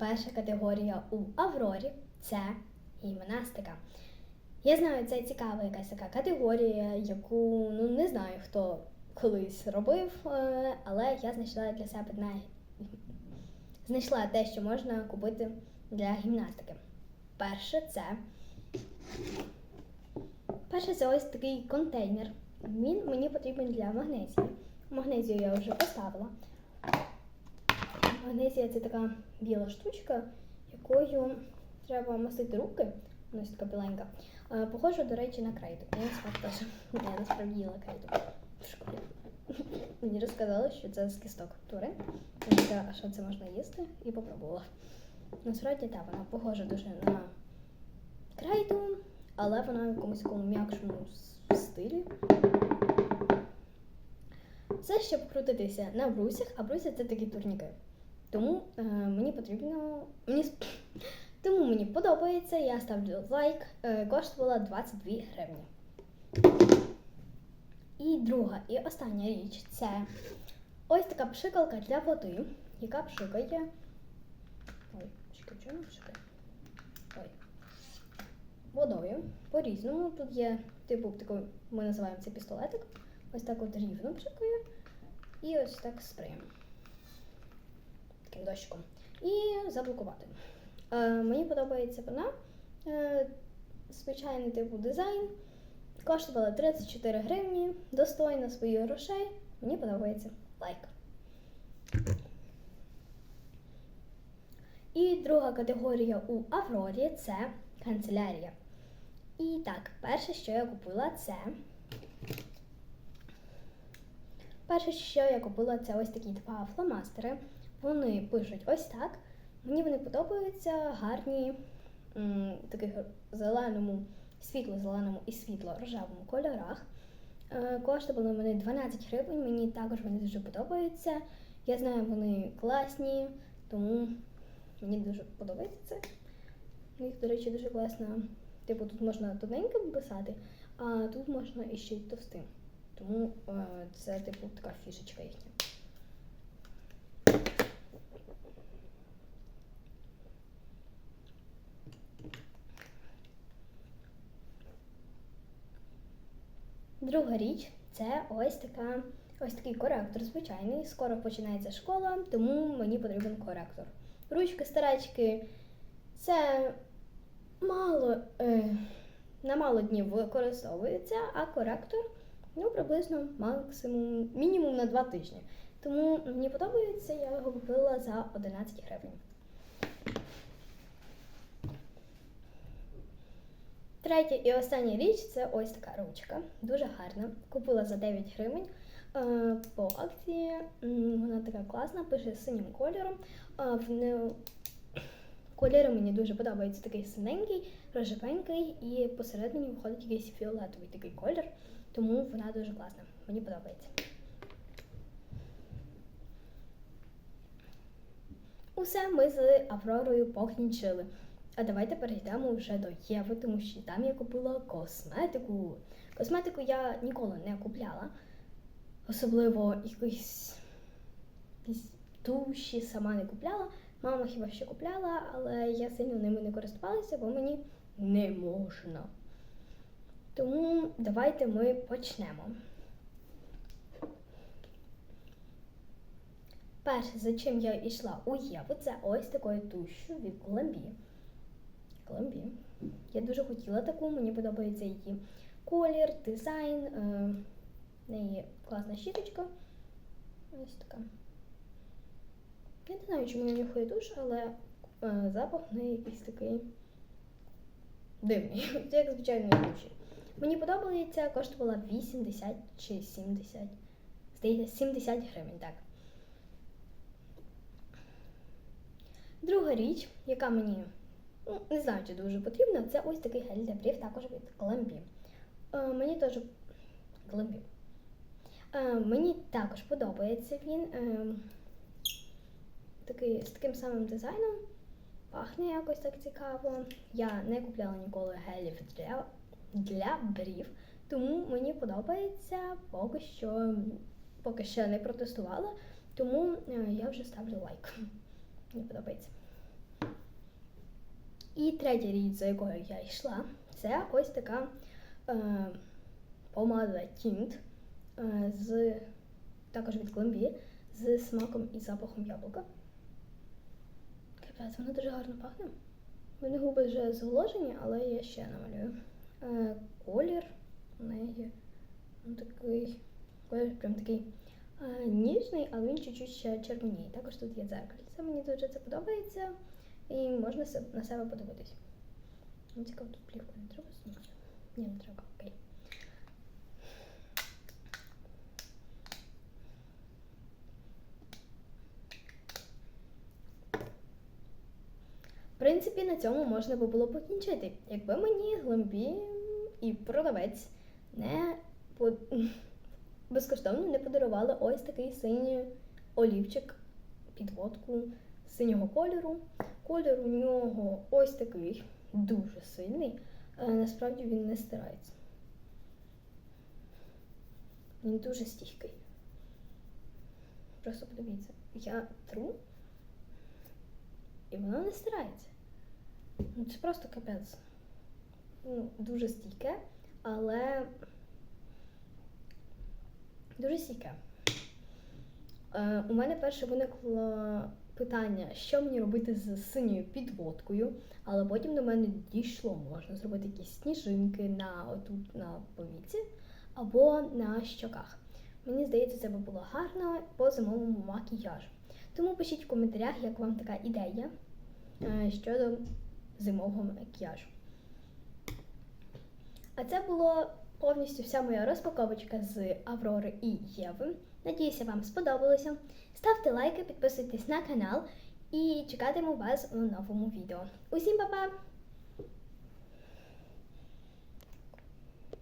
перша категорія у Аврорі це гімнастика. Я знаю, це цікава якась така категорія, яку ну не знаю хто колись робив, е, але я знайшла для себе на знайшла те, що можна купити для гімнастики. Перше це перше це ось такий контейнер. Він мені потрібен для магнезії. Магнезію я вже поставила. Магнезія це така біла штучка, якою треба мастити руки. Вона така біленька. Е, Похожа, до речі, на крейду. Я насправді теж я насправді їла крейду в школі. Мені розказали, що це з кісток тварин. Я така, а що це можна їсти? І попробувала. Насправді так, вона похожа дуже на крейду, але вона в якомусь такому м'якшому стилі. Це щоб крутитися на брусях, а брусі це такі турніки. Тому е, мені потрібно. Мені тому мені подобається, я ставлю лайк. Е, коштувала 22 гривні. І друга і остання річ це ось така пшикалка для води, яка пшикає. Ой, чекай, не пшикає? Ой. Водою по-різному. Тут є, типу, такий, ми називаємо це пістолетик. Ось так от рівно пшикає. І ось так спреєм. Таким дощиком. І заблокувати. Е, мені подобається вона. Е, звичайний типу дизайн. Коштувала 34 гривні, достойна своїх грошей. Мені подобається лайк. І друга категорія у Аврорі це канцелярія. І так, перше, що я купила, це. Перше, що я купила, це ось такі два фломастери. Вони пишуть ось так. Мені вони подобаються, гарні, м, таких зеленому, світло-зеленому і світло-рожевому кольорах. Коштували вони 12 гривень, мені також вони дуже подобаються. Я знаю, вони класні, тому мені дуже подобається це. Них, до речі, дуже класно. Типу, тут можна тоненьким писати, а тут можна іще й товстим. Тому е, це, типу, така фішечка їхня. Друга річ це ось така, ось такий коректор звичайний. Скоро починається школа, тому мені потрібен коректор. Ручки, старечки це мало, е, на мало днів використовується, а коректор ну, приблизно максимум, мінімум на два тижні. Тому мені подобається, я його купила за 11 гривень. Третя і остання річ це ось така ручка. Дуже гарна. Купила за 9 гривень. Е, По акції вона така класна, пише синім кольором. А в не... Кольори мені дуже подобаються. Такий синенький, рожевенький і посередині виходить якийсь фіолетовий такий колір. Тому вона дуже класна. Мені подобається. Усе ми з Авророю покінчили. А давайте перейдемо вже до Єви, тому що там я купила косметику. Косметику я ніколи не купляла. Особливо якісь, туші сама не купляла. Мама хіба що купляла, але я сильно ними не користувалася, бо мені не можна. Тому давайте ми почнемо. Перше, за чим я йшла у Єву, це ось такою тушю від Коламбі. Коламбі. Я дуже хотіла таку, мені подобається її колір, дизайн. Е, в неї класна щіточка. Ось така. Я не знаю, чому я нюхаю душ, але е, запах в неї якийсь такий дивний. Це як звичайної душі. Мені подобається, коштувала 80 чи 70. Здається, 70 гривень, так. Друга річ, яка мені не знаю, чи дуже потрібна, це ось такий гель для брів, також від Glambi. Е, мені теж Glambi. Е, мені також подобається він. Е, такий, з таким самим дизайном. Пахне якось так цікаво. Я не купляла ніколи гелів для, для брів, тому мені подобається поки що, поки що не протестувала, тому я вже ставлю лайк. Мені подобається. І третя річ, за якою я йшла, це ось така е, помада Тінт е, з також від Glambi з смаком і запахом яблука. Капець, вона дуже гарно пахне. Мене губи вже зволожені, але я ще намалюю. Е, колір у неї ну, такий, колір прям такий е, ніжний, але він чуть-чуть ще червоніє. Також тут є дзеркальце. Мені дуже це подобається і можна на себе подивитись. Ну, цікаво, тут плівку не треба знімати? Ні, не треба, окей. В принципі, на цьому можна би було покінчити, якби мені гломбі і продавець не по... безкоштовно не подарували ось такий синій олівчик, підводку синього кольору. Колір у нього ось такий дуже сильний. Е, Насправді він не стирається. Він дуже стійкий. Просто подивіться, я тру, і воно не стирається. Ну, це просто капець. Ну, дуже стійке, але дуже стійке. Е, у мене перше виникло питання, що мені робити з синьою підводкою, але потім до мене дійшло, можна зробити якісь сніжинки на отут на повіці або на щоках. Мені здається, це би було гарно по зимовому макіяжу. Тому пишіть в коментарях, як вам така ідея е, щодо зимового макіяжу. А це було повністю вся моя розпаковочка з Аврори і Єви. Надіюся, вам сподобалося. Ставте лайки, підписуйтесь на канал і чекатиму вас у новому відео. Усім па-па!